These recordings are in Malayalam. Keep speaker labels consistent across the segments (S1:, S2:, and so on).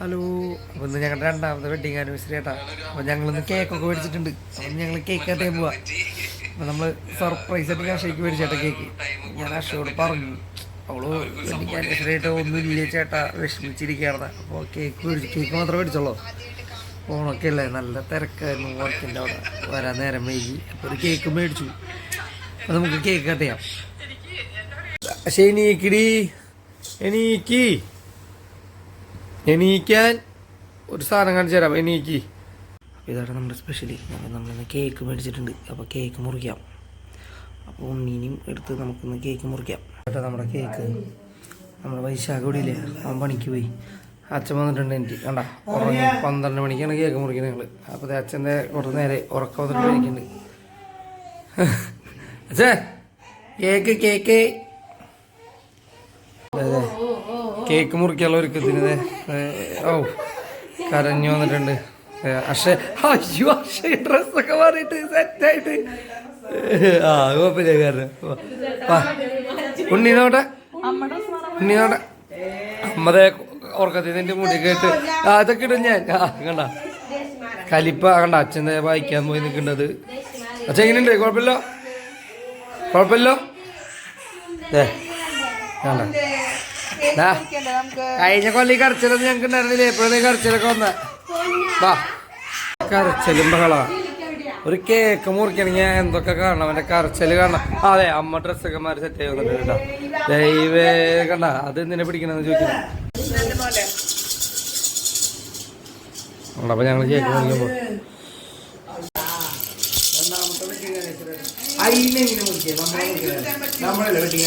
S1: ഹലോ. അപ്പോൾ ഇന്ന് ഞങ്ങളുടെ രണ്ടാമത്തെ വെഡിങ് ആനിവേഴ്സറി ആട്ടാ. അപ്പോൾ ഞങ്ങളിന്ന് കേക്കൊക്കെ മേടിച്ചിട്ടുണ്ട്. അപ്പം ഞങ്ങൾ കേക്ക് കട്ടിയാൻ പോവാ. അപ്പോൾ നമ്മൾ സർപ്രൈസ് ആയിട്ട് അക്ഷയ്ക്ക് മേടിച്ചേട്ടാ കേക്ക് ഞാൻ അക്ഷയോട് പറഞ്ഞു അവൾ വെഡിങ് ആനിവേഴ്സറി ആയിട്ട് ഒന്നുമില്ല ചേട്ടാ. വിഷമിച്ചിരിക്കുകയാണ് അപ്പോൾ കേക്ക് മേടിച്ചു കേക്ക് മാത്രമേ മേടിച്ചുള്ളൂ. ഓണൊക്കെ അല്ലേ? നല്ല തിരക്കായിരുന്നു വർക്കിന്റെ അവിടെ. വരാൻ നേരം വൈകി. അപ്പോൾ ഒരു കേക്ക് മേടിച്ചു. അപ്പോൾ നമുക്ക് കേക്ക് കട്ട് ചെയ്യാം. പക്ഷേ എണീക്കിടി. എണീക്കി. എണീക്കാൻ ഒരു സാധനം കാണിച്ചു തരാം. എണീക്ക്. ഇതാണ് നമ്മുടെ സ്പെഷ്യലി നമ്മളിന്ന് കേക്ക് മേടിച്ചിട്ടുണ്ട്. അപ്പോൾ കേക്ക് മുറിക്കാം. അപ്പോൾ ഉണ്ണീനും എടുത്ത് നമുക്കിന്ന് കേക്ക് മുറിക്കാം. കേട്ടോ നമ്മുടെ കേക്ക് നമ്മുടെ വൈശാഖ കൂടിയില്ലേ അവൻ പണിക്ക് പോയി. അച്ഛൻ വന്നിട്ടുണ്ട് എനിക്ക്. കണ്ട? ഉറങ്ങി പന്ത്രണ്ട് മണിക്കാണ് കേക്ക് മുറിക്കുന്നത് ഞങ്ങൾ അപ്പോൾ അച്ഛന്റെ കുറച്ച് നേരെ ഉറക്കം വന്നിട്ട് കഴിക്കുന്നുണ്ട്. അച്ഛേ കേക്ക് കേക്ക് അതെ കേക്ക് മുറിക്കാനുള്ള ഒരുക്കത്തിന് ഓ കരഞ്ഞു വന്നിട്ടുണ്ട്. അക്ഷേ അക്ഷയ് അയ്യോ അക്ഷയ് ഡ്രസ്സൊക്കെ മാറിയിട്ട് സെറ്റായിട്ട് ആ കുഴപ്പമില്ല കാരണം ഉണ്ണിനോട്ടെ ഉണ്ണിനോട്ടെ അമ്മതെ ഉറക്കത്തിൽ നിന്റെ മുടി കേട്ട്. അതൊക്കെ ഇടും ഞാൻ. ആ കണ്ട. കലിപ്പ കണ്ട അച്ഛന്റെ വായിക്കാൻ പോയി നിൽക്കേണ്ടത് അച്ഛൻ എങ്ങനെയുണ്ട്? കുഴപ്പമില്ലോ? കുഴപ്പമില്ലോ? ഏ കണ്ട. കഴിഞ്ഞ കൊല്ലം ഈ കരച്ചിലൊന്നും ഞങ്ങൾക്ക് ഉണ്ടായിരുന്നില്ല? എപ്പോഴും ഈ കരച്ചിലൊക്കെ വന്ന? വാ. കരച്ചിലും ബഹളാ ഒരു കേക്ക് മുറിക്കണെങ്കിൽ എന്തൊക്കെ കാണണം? അവന്റെ കരച്ചിൽ കാണണം. അതെ അമ്മ ഡ്രസ്സൊക്കെ മാറി സെറ്റ് ചെയ്യുന്നുണ്ട് കേട്ടോ ദൈവേ കണ്ട അത് എന്തിനെ പിടിക്കണമെന്ന് ചോദിക്കുന്നു അപ്പൊ ഞങ്ങൾ കേക്ക് മുറിക്കാൻ നമ്മളല്ലേ വെട്ടിങ്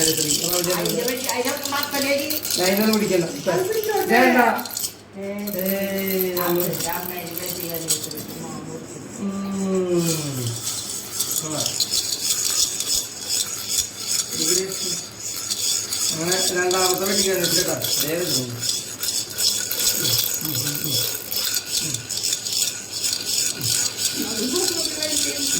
S1: അതിനൊന്നും പിടിക്കല്ല വേണ്ട. അങ്ങനെ രണ്ടാമത്തെ തോന്നുന്നു ഇല്ല, അങ്ങോട്ട്. നോക്കിയാടാ. അങ്ങോട്ട്. ആ, അമ്മേ. ആ, ദേ.
S2: അങ്ങനെ കാണിക്കല്ലേ ഉണ്ണിക്ക്
S1: നിനക്ക് പിന്നെ ട്ടാ.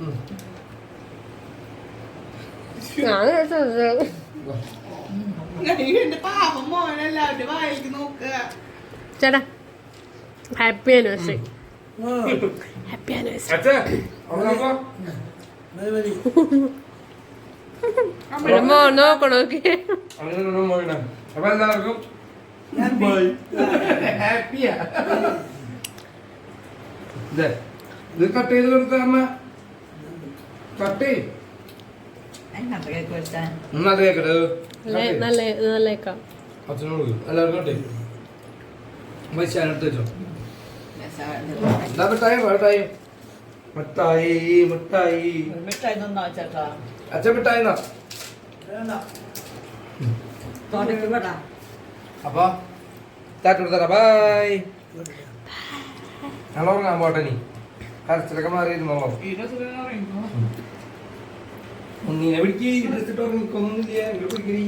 S1: ഉം.
S2: ഞാൻ ശ്രദ്ധിച്ചു.
S1: വാ.
S3: എന്റെ പാപം മോനെല്ലാവരുടെ വായിക്ക് നോക്കുക.
S2: ചേട്ടാ ഹാപ്പി ആനിവേഴ്സറി. ഹാപ്പി ആനിവേഴ്സറി
S1: ഇത് കട്ട് ചെയ്ത് കൊടുത്ത അമ്മ. കട്ട്
S3: കേക്ക്
S1: നന്നായിട്ട് കേക്കട്ടെ
S2: നല്ല നല്ലേക്കാം
S1: അച്ഛനോട് എല്ലാവർക്കും കട്ട് ചെയ്യും. എന്താ മിഠായി മിഠായി മിഠായി മിഠായി
S3: മിഠായി തന്നോ ചേട്ടാ.
S1: അച്ഛൻ മിഠായി എന്നാ
S3: തോട്ടയ്ക്ക് പെടാ
S1: അപ്പൊ ചാറ്റ് കൊടുത്തരാ ബൈ ഞങ്ങൾ ഉറങ്ങാൻ പോട്ടെ നീ കരച്ചിലൊക്കെ മാറിയിരുന്നോളോ ഉണ്ണീനെ പിടിക്ക്. ഡ്രസ് ഇട്ട് ഉറങ്ങിക്കൊന്നുമില്ല ഇങ്ങനെ പിടിക്കണി